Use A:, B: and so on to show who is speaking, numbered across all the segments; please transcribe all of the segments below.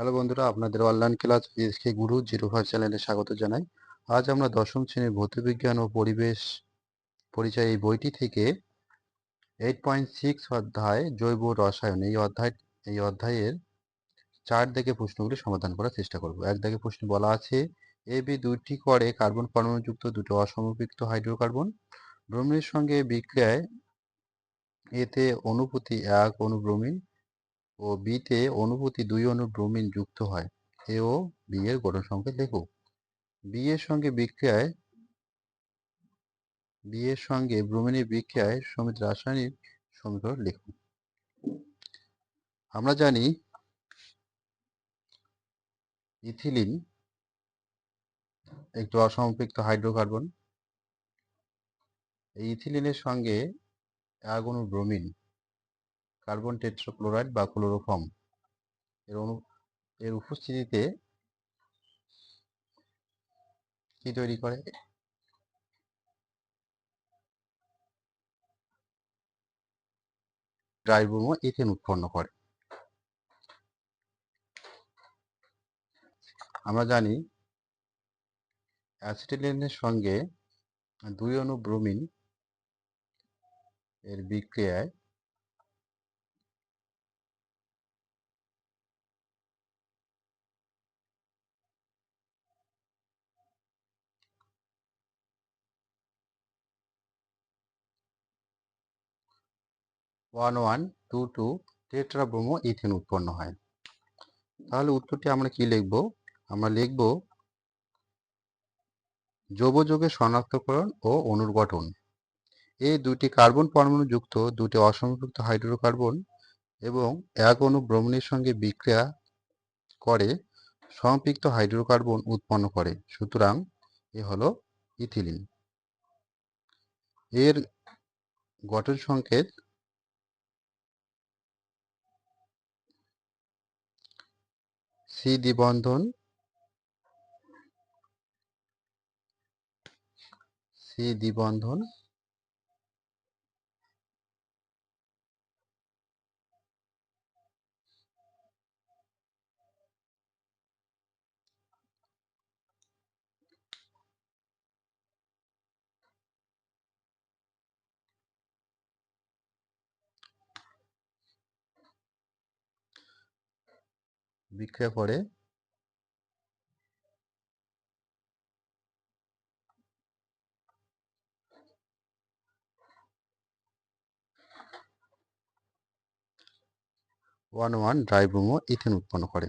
A: Hello বন্ধুরা, আপনাদের online class SK Guru zero five চ্যানেলে স্বাগত জানাই। আজ আমরা দশম শ্রেণির ভৌতবিজ্ঞান ও পরিবেশ পরিচয় এই বইটি থেকে এইট পয়েন্ট সিক্স অধ্যায় জৈব রসায়ন এই অধ্যায়, এই অধ্যায়ের চার দিকে প্রশ্নগুলি সমাধান করার চেষ্টা করব। এক দিকে প্রশ্ন বলা আছে, এ বি দুইটি করে কার্বন পরমাণুযুক্ত দুটো অসমপৃক্ত হাইড্রোকার্বন। ব্রোমিনের সঙ্গে বিক্রিয়ায় এতে অনুভূতি এক অনুব্রোমিন ও বিতে অনুভূতি দুই অণু ব্রোমিন যুক্ত হয়। এ ও বি এর গঠন সংকেত লেখো বি এর সঙ্গে বিক্রিয়ায় বি এর সঙ্গে ব্রোমিনের বিক্রিয়ায় সমিত রাসায়নিক সমীকরণ লেখো আমরা জানি ইথিলিন একটি অসম্পৃক্ত হাইড্রোকার্বন। এই ইথিলিনের সঙ্গে অণু ব্রোমিন কার্বন টেট্রাক্লোরাইড বা ক্লোরোফর্ম। এর অনু, এর উপস্থিতিতে কি তৈরি করে? ড্রাইব্রোমো ইথেন উৎপন্ন করে। আমরা জানি অ্যাসিটিলিনের সঙ্গে দুই অণু ব্রোমিন এর বিক্রিয়ায় one one two two tetrabromoethane উৎপন্ন হয়। তাহলে উত্তরটি আমরা কি লিখব? আমরা লিখব যৌবযোগের শনাক্তকরণ ও অনুর্গঠন এই দুটি কার্বন পরমাণু যুক্ত দুটি অসম্পৃক্ত হাইড্রোকার্বন এবং এক অণু ব্রোমিনের সঙ্গে বিক্রিয়া করে সম্পৃক্ত হাইড্রোকার্বন উৎপন্ন করে। সুতরাং এ হলো ইথিলিন। এর গঠন সংকেত সি দ্বিবন্ধন সি দ্বিবন্ধন বিক্রিয়া করে ওয়ান ওয়ান ড্রাইব্রোমো ইথেন উৎপন্ন করে।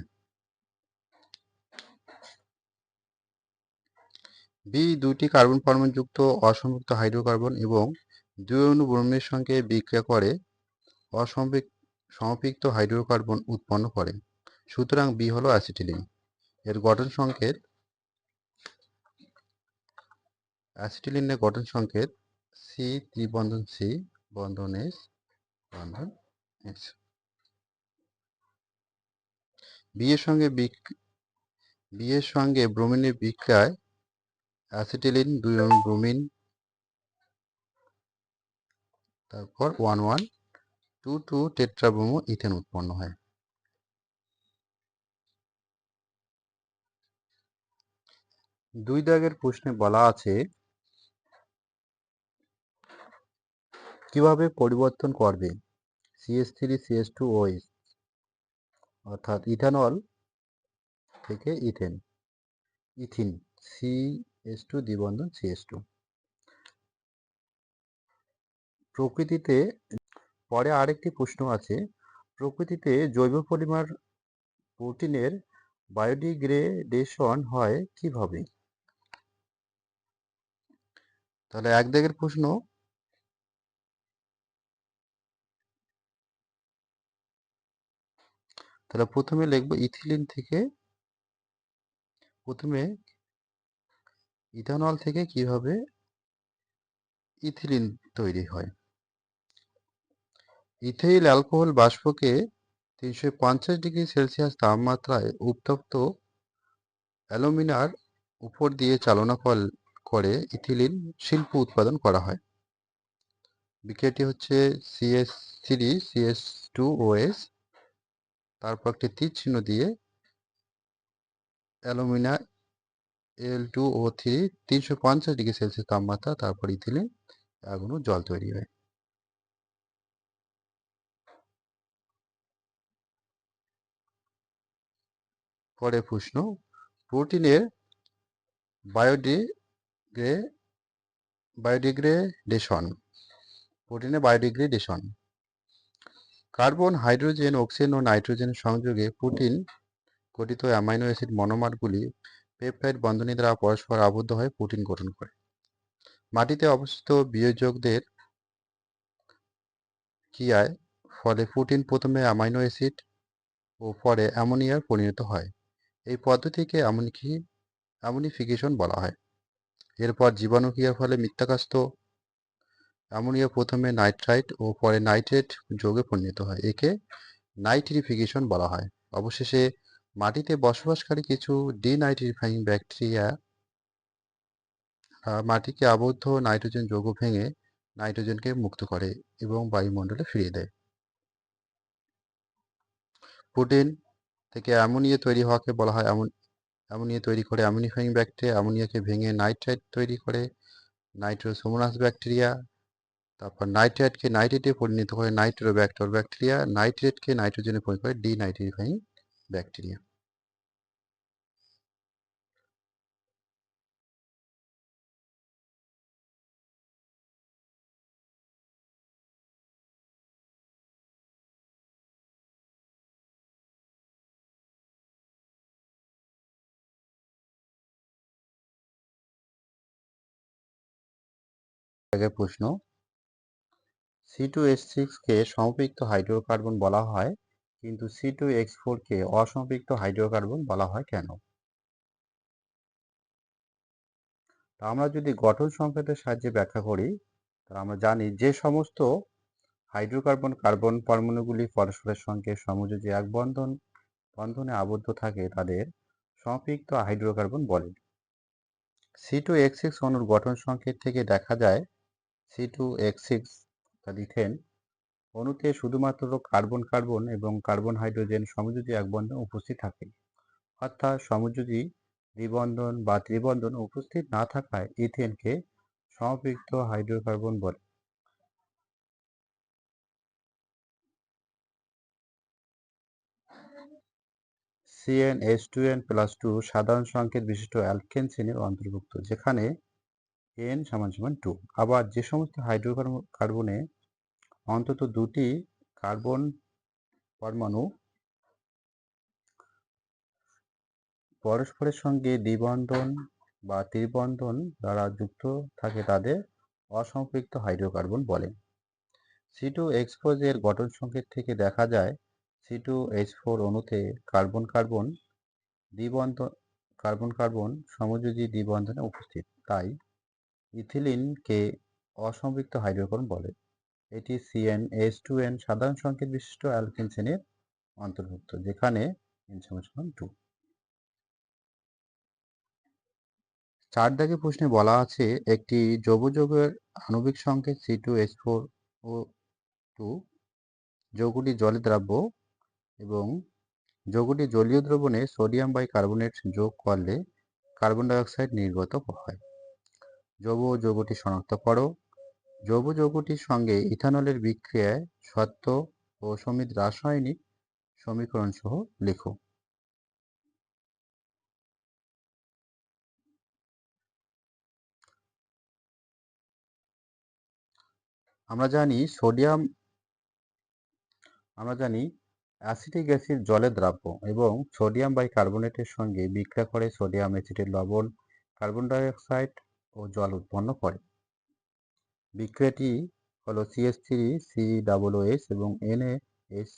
A: বি দুটি কার্বন পরমাণুযুক্ত অসম্পৃক্ত হাইড্রোকার্বন এবং দুই অণু ব্রোমিনের সঙ্গে বিক্রিয়া করে অসম্পৃক্ত সমপৃক্ত হাইড্রোকার্বন উৎপন্ন করে। সুতরাং বি হলো অ্যাসিটিলিন এর গঠন সংকেত অ্যাসিটিলিনের গঠন সংকেত সি ত্রিবন্ধন সি বন্ধন এস বন্ধন এস বি এর সঙ্গে বি এর সঙ্গে ব্রোমিনের বিক্রিয়ায় অ্যাসিটিলিন দুই অণু ব্রোমিন তারপর one one two two tetrabromoethane উৎপন্ন হয়। দুই দাগের প্রশ্নে বলা আছে, কীভাবে পরিবর্তন করবে? CS three CS two OS অর্থাৎ ইথানল থেকে ethane ethyne C S two দ্বিবন্ধন CS two প্রকৃতিতে, পরে আরেকটি প্রশ্ন আছে, প্রকৃতিতে জৈব পলিমার প্রোটিনের বায়োডিগ্রেডেশন হয় কীভাবে? তাহলে এক দিকের প্রশ্ন তাহলে প্রথমে লিখব ইথিলিন থেকে প্রথমে ইথানল থেকে কীভাবে ইথিলিন তৈরি হয়? ইথেইল অ্যালকোহল বাষ্পকে তিনশো পঞ্চাশ ডিগ্রি সেলসিয়াস তাপমাত্রায় উত্তপ্ত অ্যালুমিনার উপর দিয়ে চালনা করে ইথিলিন শিল্প উৎপাদন করা হয়। বিক্রিয়াটি হচ্ছে CS three CS two OS তারপর একটি তীর চিহ্ন দিয়ে alumina L two O three তিনশো পঞ্চাশ ডিগ্রি সেলসিয়াস তাপমাত্রা, তারপর ইথিলিন আগুনও জল তৈরি হয়। পরে প্রশ্ন, প্রোটিনের বায়োডিগ্রে বায়োডিগ্রেডেশন প্রোটিনের বায়োডিগ্রেডেশন কার্বন হাইড্রোজেন অক্সিজেন ও নাইট্রোজেনের সংযোগে প্রোটিন গঠিত অ্যামাইনো অ্যাসিড মনোমারগুলি পেপটাইড বন্ধনী দ্বারা পরস্পর আবদ্ধ হয়ে প্রোটিন গঠন করে। মাটিতে অবস্থিত বিয়োজকদের ক্রিয়ায় ফলে প্রোটিন প্রথমে অ্যামাইনো অ্যাসিড ও পরে অ্যামোনিয়ার পরিণত হয়। এই পদ্ধতিকে এমনকি অ্যামোনিফিকেশন বলা হয়। এরপর জীবাণু ক্রিয়ার ফলে মিথ্যাকাস্ত? অ্যামোনিয়া প্রথমে নাইট্রাইট ও পরে নাইট্রেট যোগে পরিণত হয়। একে নাইট্রিফিকেশন বলা হয়। অবশেষে মাটিতে বসবাসকারী কিছু ডিনাইট্রিফাইং ব্যাকটেরিয়া মাটিকে আবদ্ধ নাইট্রোজেন যৌগ ভেঙে নাইট্রোজেনকে মুক্ত করে এবং বায়ুমণ্ডলে ফিরিয়ে দেয়। প্রোটিন থেকে অ্যামোনিয়া তৈরি হওয়াকে বলা হয় অ্যামোনিয়া তৈরি করে অ্যামোনিফাইং ব্যাকটেরিয়া, অ্যামোনিয়াকে ভেঙে নাইট্রাইট তৈরি করে নাইট্রোসোমোনাস ব্যাকটেরিয়া, তারপর নাইট্রাইটকে নাইট্রেটে পরিণত করে নাইট্রোব্যাক্টর ব্যাকটেরিয়া নাইট্রেটকে নাইট্রোজেনে পরিণত করে ডিনাইট্রিফাইং ব্যাকটেরিয়া। আগের প্রশ্ন। সি টু এস সিক্সকে সম্পৃক্ত হাইড্রোকার্বন বলা হয়, কিন্তু সি টু এক্স ফোরকে অসম্পৃক্ত হাইড্রোকার্বন বলা হয় কেন? আমরা যদি গঠন সংকেতের সাহায্যে ব্যাখ্যা করি তাহলে আমরা জানি যে সমস্ত হাইড্রোকার্বন কার্বন পরমাণুগুলি পরস্পরের সঙ্গে সমযোজী এক বন্ধন, বন্ধনে আবদ্ধ থাকে, তাদের সম্পৃক্ত হাইড্রোকার্বন বলে। সি টু এক্স সিক্স অণুর গঠন সংকেত থেকে দেখা যায় C two X six ethane অণুতে শুধুমাত্র কার্বন কার্বন এবং কার্বন হাইড্রোজেন সমযোজী এক বন্ধন উপস্থিত থাকে। অর্থাৎ সমযোজী দ্বিবন্ধন বা ত্রিবন্ধন উপস্থিত না থাকায় ইথেনকে সমপৃক্ত হাইড্রোকার্বন বলে। CN S two N plus two সাধারণ সংকেত বিশিষ্ট অ্যালকেন অন্তর্ভুক্ত, যেখানে এন সমান সমান টু আবার যে সমস্ত হাইড্রোকার্বনে অন্তত দুটি কার্বন পরমাণু পরস্পরের সঙ্গে দ্বিবন্ধন বা ত্রিবন্ধন দ্বারা যুক্ত থাকে তাদের অসম্পৃক্ত হাইড্রোকার্বন বলে। সি টু এক্সপোজের গঠন সংকেত থেকে দেখা যায় সি টু এইচ ফোর অণুতে কার্বন কার্বন দ্বিবন্ধন কার্বন কার্বন সমযোজী দ্বিবন্ধনে উপস্থিত। তাই ইথিলিনকে অসম্পৃক্ত হাইড্রোকার্বন বলে। এটি সিএন এস টু এন সাধারণ সংকেত বিশিষ্ট অ্যালকিন শ্রেণির অন্তর্ভুক্ত, যেখানে এন সমান টু চার দাগে প্রশ্নে বলা আছে, একটি যৌগযৌগের আণবিক সংকেত C two S four O two যৌগটি জলে দ্রাব্য এবং যৌগটি জলীয় দ্রবণে সোডিয়াম বাই কার্বনেট যোগ করলে কার্বন ডাইঅক্সাইড নির্গত হয়। ও যৌগটি শনাক্ত করো। যৌব যৌগটির সঙ্গে ইথানলের বিক্রিয়ায় সত্য ও সমিত রাসায়নিক সমীকরণ সহ লেখো। আমরা জানি সোডিয়াম, আমরা জানি অ্যাসিটিক অ্যাসিড জলে দ্রাব্য এবং সোডিয়াম বাই কার্বনেটের সঙ্গে বিক্রিয়া করে সোডিয়াম অ্যাসিডের লবণ, কার্বন ডাইঅক্সাইড ও জল উৎপন্ন করে। বিক্রিয়াটি হলো CS three C double S এবং N S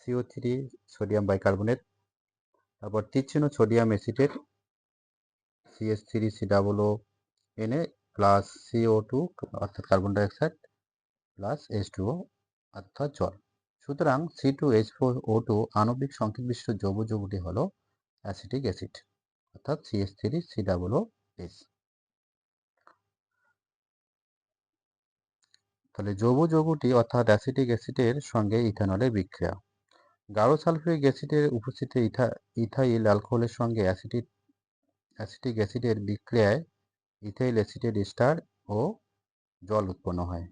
A: CO three sodium bicarbonate, তারপর তীক্ষ্ণ সোডিয়াম অ্যাসিডের CS three C double O NA plus CO two অর্থাৎ carbon dioxide plus S two অর্থাৎ জল। সুতরাং C two H four O two আণবিক সংকেত বিশিষ্ট যৌগ যৌগটি হল অ্যাসিটিক অ্যাসিড, অর্থাৎ CS three C double O S তাহলে যৌব যৌগটি অর্থাৎ অ্যাসিটিক অ্যাসিডের সঙ্গে ইথানলের বিক্রিয়া। গাঢ় সালফিউরিক অ্যাসিডের উপস্থিতি ইথা ইথাইল অ্যালকোহলের সঙ্গে অ্যাসিটিক অ্যাসিটিক অ্যাসিডের বিক্রিয়ায় ইথাইল অ্যাসিটেট স্টার ও জল উৎপন্ন হয়।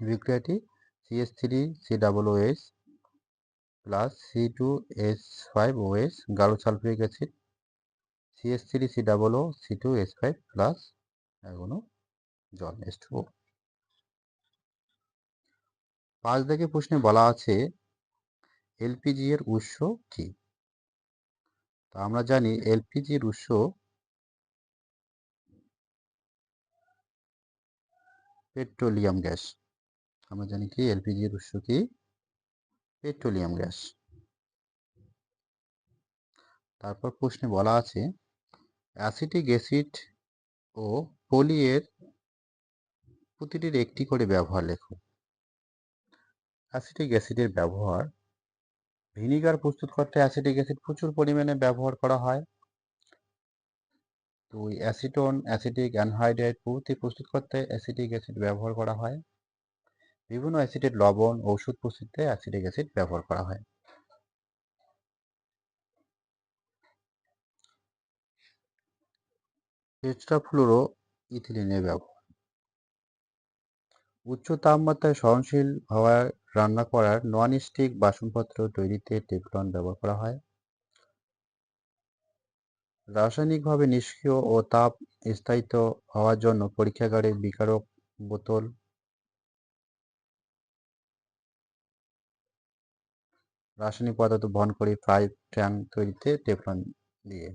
A: বিক্রিয়াটি CS three C double OS plus C two S five OS গাঢ় sulphuric acid CS three C double O C two S five plus এখনও জল এস টু পাঁচ দাগে প্রশ্নে বলা আছে, এলপিজি এর উৎস কি? তা আমরা জানি এলপিজির উৎস পেট্রোলিয়াম গ্যাস। আমরা জানি কি এলপিজির উৎস কি? Petroleum gas. তারপর প্রশ্নে বলা আছে, অ্যাসিটিক অ্যাসিড ও পলিয়ের প্রতিটির একটি করে ব্যবহার লেখো। অ্যাসিটিক অ্যাসিডের ব্যবহার। ভিনিগার প্রস্তুত করতে অ্যাসিটিক অ্যাসিড প্রচুর পরিমাণে ব্যবহার করা হয়। তো ওই অ্যাসিটন, অ্যাসিটিক অ্যানহাইড্রাইড প্রভৃতি প্রস্তুত করতে অ্যাসিটিক অ্যাসিড ব্যবহার করা হয়। বিভিন্ন অ্যাসিডের লবণ, ঔষধ প্রস্তুতে অ্যাসিটিক অ্যাসিড ব্যবহার করা হয়। টেট্রাফ্লুরো ইথিলিনের ব্যবহার। উচ্চ তাপমাত্রায় সহনশীল হওয়ায় রান্না করার নন স্টিক বাসনপত্র তৈরিতে টেফলন ব্যবহার করা হয়। রাসায়নিকভাবে নিষ্ক্রিয় ও তাপ স্থায়িত্ব হওয়ার জন্য পরীক্ষাগারে বিকারক বোতল রাসায়নিক পদার্থ বহন করে ফ্রাই ট্যাং তৈরিতে টেফলন দিয়ে।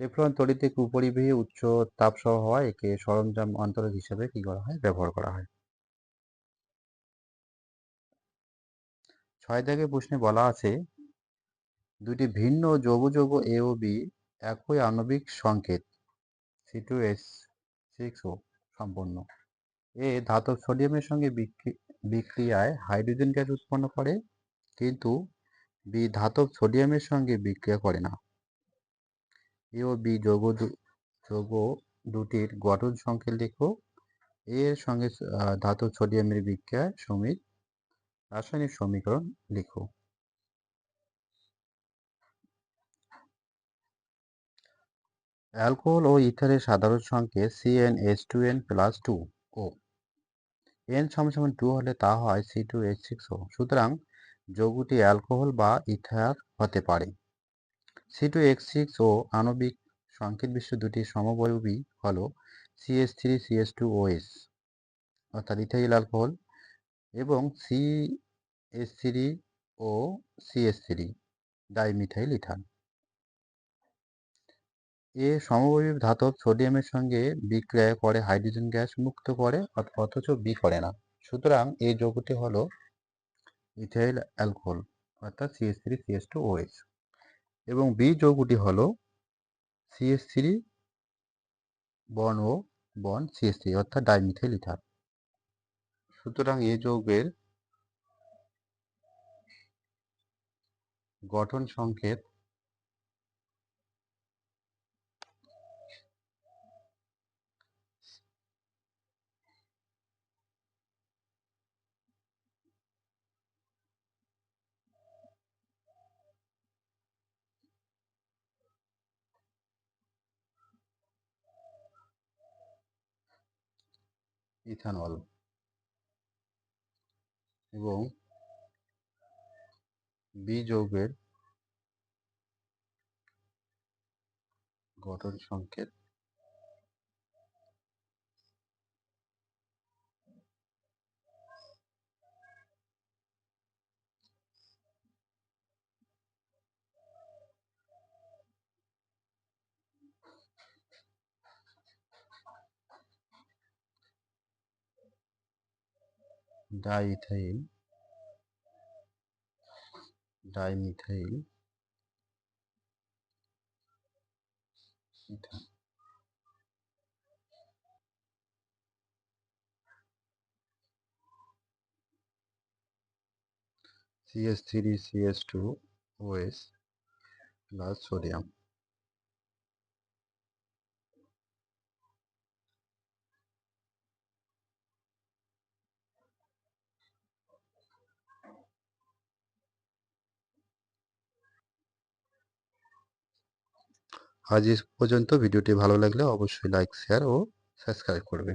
A: টেফলন তৈরিতে কুপরিবাহী উচ্চ তাপসহ হওয়া একে সরঞ্জাম অন্তরক হিসেবে কি করা হয়? ব্যবহার করা হয়। ছয় দাগে প্রশ্নে বলা আছে দুটি ভিন্ন যৌগ যৌগ এ ও বি একই আণবিক সংকেত C two S six O সম্পন্ন। এ ধাতব সোডিয়ামের সঙ্গে বিক্রিয়ায় হাইড্রোজেন গ্যাস উৎপন্ন করে, কিন্তু বি ধাতব সোডিয়ামের সঙ্গে বিক্রিয়া করে না। ও বি যৌগ যৌগ দুটির গঠন সংকেত লেখো। এর সঙ্গে ধাতু সোডিয়ামের বিক্রিয়ায় সমীর রাসায়নিক সমীকরণ লিখো। অ্যালকোহল ও ইথারের সাধারণ সংকেত CN S two N plus two O N সমান টু হলে তা হয় C two H six O সুতরাং যৌগটি অ্যালকোহল বা ইথার হতে পারে। C two X six O আণবিক সংকেত বিশ্ব দুটি সমবয়বী হল CS three CS two O S অর্থাৎ ইথাইল অ্যালকোহল, এবং C S three O CS three dimethyl ethane. A সমবায়ী ধাতব সোডিয়ামের সঙ্গে বিক্রিয়া করে হাইড্রোজেন গ্যাস মুক্ত করে অথচ বি করে না। সুতরাং এই যৌগটি হল ইথাইল অ্যালকোহল, অর্থাৎ CS three CS two OS এবং বি যৌগটি হল সিএস থ্রি বন ও বন সিএস থ্রি অর্থাৎ ডাইমিথাইল ইথার সুতরাং এ যৌগের গঠন সংকেত ইথানল। এবং বি যৌগের গঠন সংকেত diethyl dimethyl ethane CS three CS two OS আজ পর্যন্ত ভিডিওটি ভালো লাগলে অবশ্যই লাইক শেয়ার ও সাবস্ক্রাইব করবে।